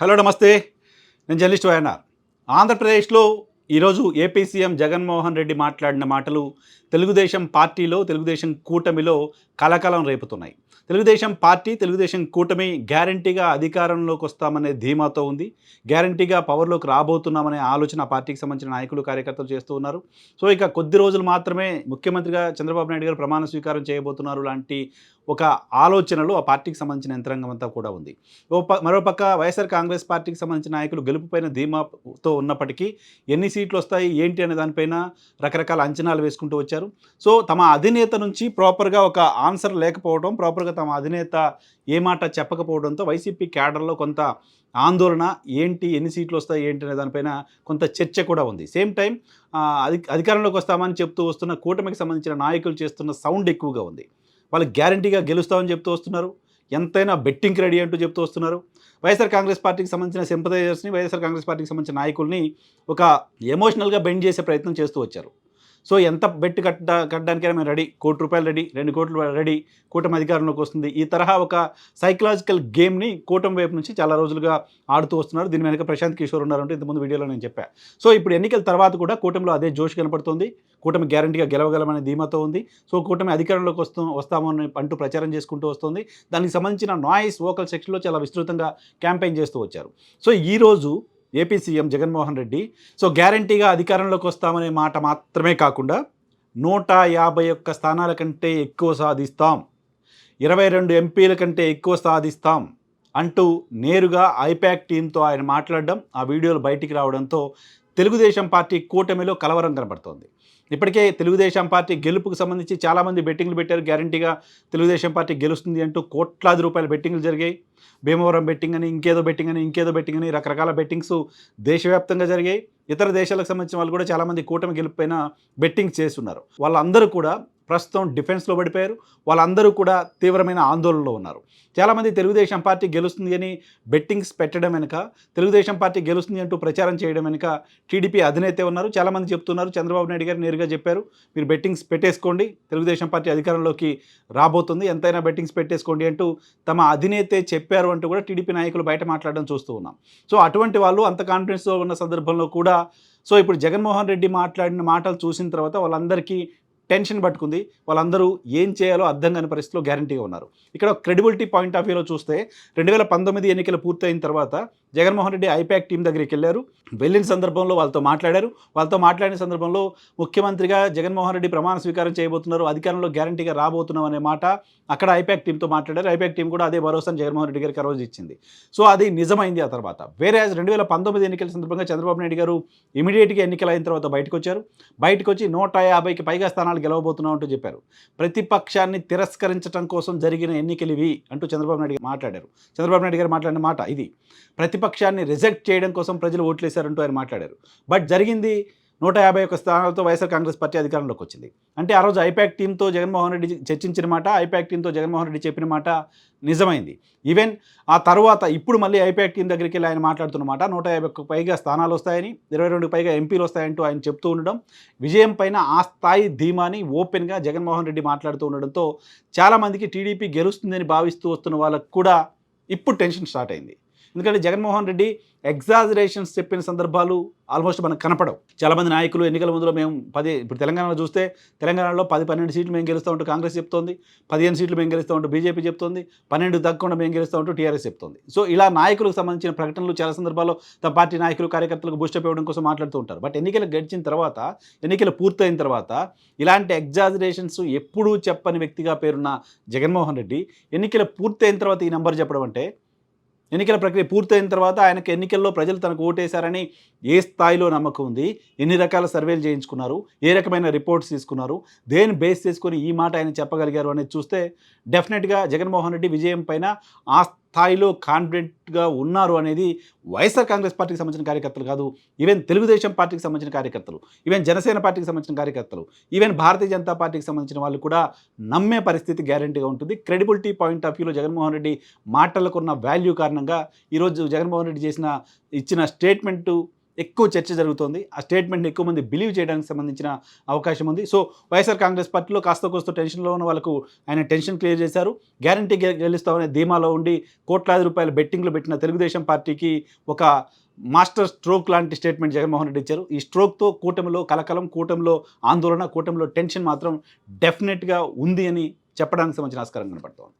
Hello నమస్తే. నేను journalist YNR. ఆంధ్రప్రదేశ్లో ఈరోజు ఏపీ సీఎం జగన్మోహన్ రెడ్డి మాట్లాడిన మాటలు తెలుగుదేశం పార్టీలో తెలుగుదేశం కూటమిలో కలకలం రేపుతున్నాయి. తెలుగుదేశం పార్టీ తెలుగుదేశం కూటమి గ్యారంటీగా అధికారంలోకి వస్తామనే ధీమాతో ఉంది. గ్యారంటీగా పవర్లోకి రాబోతున్నామనే ఆలోచన ఆ పార్టీకి సంబంధించిన నాయకులు కార్యకర్తలు చేస్తూ ఉన్నారు. సో ఇక కొద్ది రోజులు మాత్రమే ముఖ్యమంత్రిగా చంద్రబాబు నాయుడు గారు ప్రమాణ స్వీకారం చేయబోతున్నారు లాంటి ఒక ఆలోచనలు ఆ పార్టీకి సంబంధించిన యంత్రాంగం అంతా కూడా ఉంది. ఓ ప మరోపక్క వైఎస్ఆర్ కాంగ్రెస్ పార్టీకి సంబంధించిన నాయకులు గెలుపుపైన ధీమాతో ఉన్నప్పటికీ ఎన్ని సీట్లు వస్తాయి ఏంటి అనే దానిపైన రకరకాల అంచనాలు వేసుకుంటూ వచ్చారు. సో తమ అధినేత నుంచి ప్రాపర్గా ఒక ఆన్సర్ లేకపోవడం ప్రాపర్గా తమ అధినేత ఏ మాట చెప్పకపోవడంతో వైసీపీ క్యాడర్లో కొంత ఆందోళన ఏంటి ఎన్ని సీట్లు వస్తాయి ఏంటి అనే దానిపైన కొంత చర్చ కూడా ఉంది. సేమ్ టైం అధి అధికారంలోకి వస్తామని చెప్తూ వస్తున్న కూటమికి సంబంధించిన నాయకులు చేస్తున్న సౌండ్ ఎక్కువగా ఉంది. వాళ్ళు గ్యారంటీగా గెలుస్తామని చెప్తూ వస్తున్నారు. ఎంతైనా బెట్టింగ్కి రెడీ అంటూ చెప్తూ వస్తున్నారు. వైఎస్ఆర్ కాంగ్రెస్ పార్టీకి సంబంధించిన సింపథైజర్స్ని వైఎస్ఆర్ కాంగ్రెస్ పార్టీకి సంబంధించిన నాయకుల్ని ఒక ఎమోషనల్గా బెండ్ చేసే ప్రయత్నం చేస్తూ వచ్చారు. సో ఎంత బెట్ కట్ట కట్టడానికైనా మేము రెడీ. కోటి రూపాయలు రెడీ రెండు కోట్లు రెడీ. కూటమి అధికారంలోకి వస్తుంది. ఈ తరహా ఒక సైకలాజికల్ గేమ్ని కూటమి వైపు నుంచి చాలా రోజులుగా ఆడుతూ వస్తున్నారు. దీని వెనక ప్రశాంత్ కిషోర్ ఉన్నారంటే ఇంతకుముందు వీడియోలో నేను చెప్పాను సో ఇప్పుడు ఎన్నికల తర్వాత కూడా కూటమిలో అదే జోష్ కనపడుతుంది. కూటమి గ్యారంటీగా గెలవగలమనే ధీమాతో ఉంది. సో కూటమి అధికారంలోకి వస్తూ వస్తామని అంటూ ప్రచారం చేసుకుంటూ వస్తుంది. దానికి సంబంధించిన నాయిస్ వోకల్ సెక్షన్లో చాలా విస్తృతంగా క్యాంపెయిన్ చేస్తూ వచ్చారు. సో ఈరోజు AP CM Jaganmohan Reddy. So గ్యారంటీగా అధికారంలోకి వస్తామనే మాట మాత్రమే కాకుండా నూట యాభై ఒక్క స్థానాల కంటే ఎక్కువ సాధిస్తాం. ఇరవై రెండు ఎంపీల కంటే ఎక్కువ సాధిస్తాం అంటూ నేరుగా ఐపాక్ టీంతో ఆయన మాట్లాడడం ఆ వీడియోలు బయటికి రావడంతో తెలుగుదేశం పార్టీ కూటమిలో కలవరం కనబడుతోంది. ఇప్పటికే తెలుగుదేశం పార్టీ గెలుపుకు సంబంధించి చాలామంది బెట్టింగ్లు పెట్టారు. గ్యారంటీగా తెలుగుదేశం పార్టీ గెలుస్తుంది అంటూ కోట్లాది రూపాయల బెట్టింగ్లు జరిగాయి. భీమవరం బెట్టింగ్ అని ఇంకేదో బెట్టింగ్ అని ఇంకేదో బెట్టింగ్ అని రకరకాల బెట్టింగ్స్ దేశవ్యాప్తంగా జరిగాయి. ఇతర దేశాలకు సంబంధించిన వాళ్ళు కూడా చాలామంది కూటమి గెలుపుపైన బెట్టింగ్ చేస్తున్నారు. వాళ్ళందరూ కూడా ప్రస్తుతం డిఫెన్స్లో పడిపోయారు. వాళ్ళందరూ కూడా తీవ్రమైన ఆందోళనలో ఉన్నారు. చాలామంది తెలుగుదేశం పార్టీ గెలుస్తుంది అని బెట్టింగ్స్ పెట్టడం వెనుక తెలుగుదేశం పార్టీ గెలుస్తుంది అంటూ ప్రచారం చేయడం వెనుక టీడీపీ అధినేతే ఉన్నారు. చాలామంది చెప్తున్నారు. చంద్రబాబు నాయుడు గారు నేరుగా చెప్పారు మీరు బెట్టింగ్స్ పెట్టేసుకోండి. తెలుగుదేశం పార్టీ అధికారంలోకి రాబోతుంది. ఎంతైనా బెట్టింగ్స్ పెట్టేసుకోండి అంటూ తమ అధినేతే చెప్పారు అంటూ కూడా టీడీపీ నాయకులు బయట మాట్లాడడం చూస్తూ ఉన్నాం. సో అటువంటి వాళ్ళు అంత కాన్ఫిడెన్స్తో ఉన్న సందర్భంలో కూడా సో ఇప్పుడు జగన్మోహన్ రెడ్డి మాట్లాడిన మాటలు చూసిన తర్వాత వాళ్ళందరికీ టెన్షన్ పట్టుకుంది. వాళ్ళందరూ ఏం చేయాలో అర్థం కాని పరిస్థితిలో గ్యారంటీగా ఉన్నారు. ఇక్కడ క్రెడిబిలిటీ పాయింట్ ఆఫ్ వ్యూలో చూస్తే రెండు వేల పంతొమ్మిది ఎన్నికలు పూర్తయిన తర్వాత జగన్మోహన్ రెడ్డి ఐపాక్ టీం దగ్గరికి వెళ్ళారు. వెళ్ళిన సందర్భంలో వాళ్ళతో మాట్లాడారు. వాళ్ళతో మాట్లాడిన సందర్భంలో ముఖ్యమంత్రిగా జగన్మోహన్ రెడ్డి ప్రమాణ స్వీకారం చేయబోతున్నారు. అధికారంలో గ్యారంటీగా రాబోతున్నాం అనే మాట అక్కడ ఐపాక్ టీంతో మాట్లాడారు. ఐపాక్ టీం కూడా అదే భరోసాను జగన్మోహన్ రెడ్డి గారికి రోజు ఇచ్చింది. సో అది నిజమైంది ఆ తర్వాత. వేరే రెండు వేల పంతొమ్మిది ఎన్నికల సందర్భంగా చంద్రబాబు నాయుడు గారు ఇమీడియట్గా ఎన్నికలు అయిన తర్వాత బయటకు వచ్చారు. బయటకు వచ్చి నూట యాభైకి పైగా స్థానాలు గెలవబోతున్నాం అంటూ చెప్పారు. ప్రతిపక్షాన్ని తిరస్కరించడం కోసం జరిగిన ఎన్నికలు ఇవి అంటూ చంద్రబాబు నాయుడు మాట్లాడారు. చంద్రబాబు నాయుడు గారు మాట్లాడిన మాట ఇది. ప్రతి ప్రతిపక్షాన్ని రిజెక్ట్ చేయడం కోసం ప్రజలు ఓట్లేశారంటూ ఆయన మాట్లాడారు. బట్ జరిగింది నూట యాభై ఒక్క స్థానాలతో వైఎస్ఆర్ కాంగ్రెస్ పార్టీ అధికారంలోకి వచ్చింది. అంటే ఆ రోజు ఐపాక్ టీంతో జగన్మోహన్ రెడ్డి చర్చించిన మాట ఐపాక్ టీంతో జగన్మోహన్ రెడ్డి చెప్పిన మాట నిజమైంది. ఈవెన్ ఆ తర్వాత ఇప్పుడు మళ్ళీ ఐపాక్ టీం దగ్గరికి వెళ్ళి ఆయన మాట్లాడుతున్నమాట నూట యాభై పైగా స్థానాలు వస్తాయని ఇరవై రెండు పైగా ఎంపీలు వస్తాయంటూ ఆయన చెప్తూ ఉండడం విజయం పైన ఆ స్థాయి ధీమాని ఓపెన్గా జగన్మోహన్ రెడ్డి మాట్లాడుతూ ఉండడంతో చాలామందికి టీడీపీ గెలుస్తుందని భావిస్తూ వస్తున్న వాళ్ళకు కూడా ఇప్పుడు టెన్షన్ స్టార్ట్ అయింది. ఎందుకంటే జగన్మోహన్ రెడ్డి ఎగ్జాజరేషన్స్ చెప్పిన సందర్భాలు ఆల్మోస్ట్ మనకు కనపడవు. చాలామంది నాయకులు ఎన్నికల ముందులో మేము పది ఇప్పుడు తెలంగాణలో చూస్తే తెలంగాణలో పది పన్నెండు సీట్లు మేము గెలుస్తూ ఉంటూ కాంగ్రెస్ చెప్తోంది పదిహేను సీట్లు మేము గెలుస్తూ ఉంటూ బీజేపీ చెప్తోంది పన్నెండు తగ్గకుండా మేము గెలుస్తూ ఉంటూ టీఆర్ఎస్ చెప్తోంది. సో ఇలా నాయకులకు సంబంధించిన ప్రకటనలు చాలా సందర్భాల్లో తమ పార్టీ నాయకులు కార్యకర్తలకు బూస్టప్ ఇవ్వడం కోసం మాట్లాడుతూ ఉంటారు. బట్ ఎన్నికలు గడిచిన తర్వాత ఎన్నికలు పూర్తయిన తర్వాత ఇలాంటి ఎగ్జాజరేషన్స్ ఎప్పుడూ చెప్పని వ్యక్తిగా పేరున్న జగన్మోహన్ రెడ్డి ఎన్నికలు పూర్తయిన తర్వాత ఈ నెంబర్ చెప్పడం అంటే ఎన్నికల ప్రక్రియ పూర్తయిన తర్వాత ఆయనకు ఎన్నికల్లో ప్రజలు తనకు ఓటేశారని ఏ స్థాయిలో నమ్మకం ఉంది ఎన్ని రకాల సర్వేలు చేయించుకున్నారు ఏ రకమైన రిపోర్ట్స్ తీసుకున్నారు దేని బేస్ చేసుకొని ఈ మాట ఆయన చెప్పగలిగారు అనేది చూస్తే డెఫినెట్గా జగన్మోహన్ రెడ్డి విజయం పైన ఆ స్థాయిలో కాన్ఫిడెంట్గా ఉన్నారు అనేది వైఎస్ఆర్ కాంగ్రెస్ పార్టీకి సంబంధించిన కార్యకర్తలు కాదు ఈవెన్ తెలుగుదేశం పార్టీకి సంబంధించిన కార్యకర్తలు ఈవెన్ జనసేన పార్టీకి సంబంధించిన కార్యకర్తలు ఈవెన్ భారతీయ జనతా పార్టీకి సంబంధించిన వాళ్ళు కూడా నమ్మే పరిస్థితి గ్యారంటీగా ఉంటుంది. క్రెడిబిలిటీ పాయింట్ ఆఫ్ వ్యూలో జగన్మోహన్ రెడ్డి మాటలకున్న వాల్యూ కారణంగా ఈరోజు జగన్మోహన్ రెడ్డి చేసిన ఇచ్చిన స్టేట్మెంటు ఎక్కువ చర్చ జరుగుతోంది. ఆ స్టేట్మెంట్ ఎక్కువ మంది బిలీవ్ చేయడానికి సంబంధించిన అవకాశం ఉంది. సో వైఎస్ఆర్ కాంగ్రెస్ పార్టీలో కాస్త కోస్త టెన్షన్లో ఉన్న వాళ్ళకు ఆయన టెన్షన్ క్లియర్ చేశారు. గ్యారంటీ గెలుస్తామనే ధీమాలో ఉండి కోట్లాది రూపాయల బెట్టింగ్లు పెట్టిన తెలుగుదేశం పార్టీకి ఒక మాస్టర్ స్ట్రోక్ లాంటి స్టేట్మెంట్ జగన్మోహన్ రెడ్డి ఇచ్చారు. ఈ స్ట్రోక్తో కూటమిలో కలకలం కూటమిలో ఆందోళన కూటమిలో టెన్షన్ మాత్రం డెఫినెట్గా ఉంది అని చెప్పడానికి సంబంధించిన ఆస్కారం కనపడుతోంది.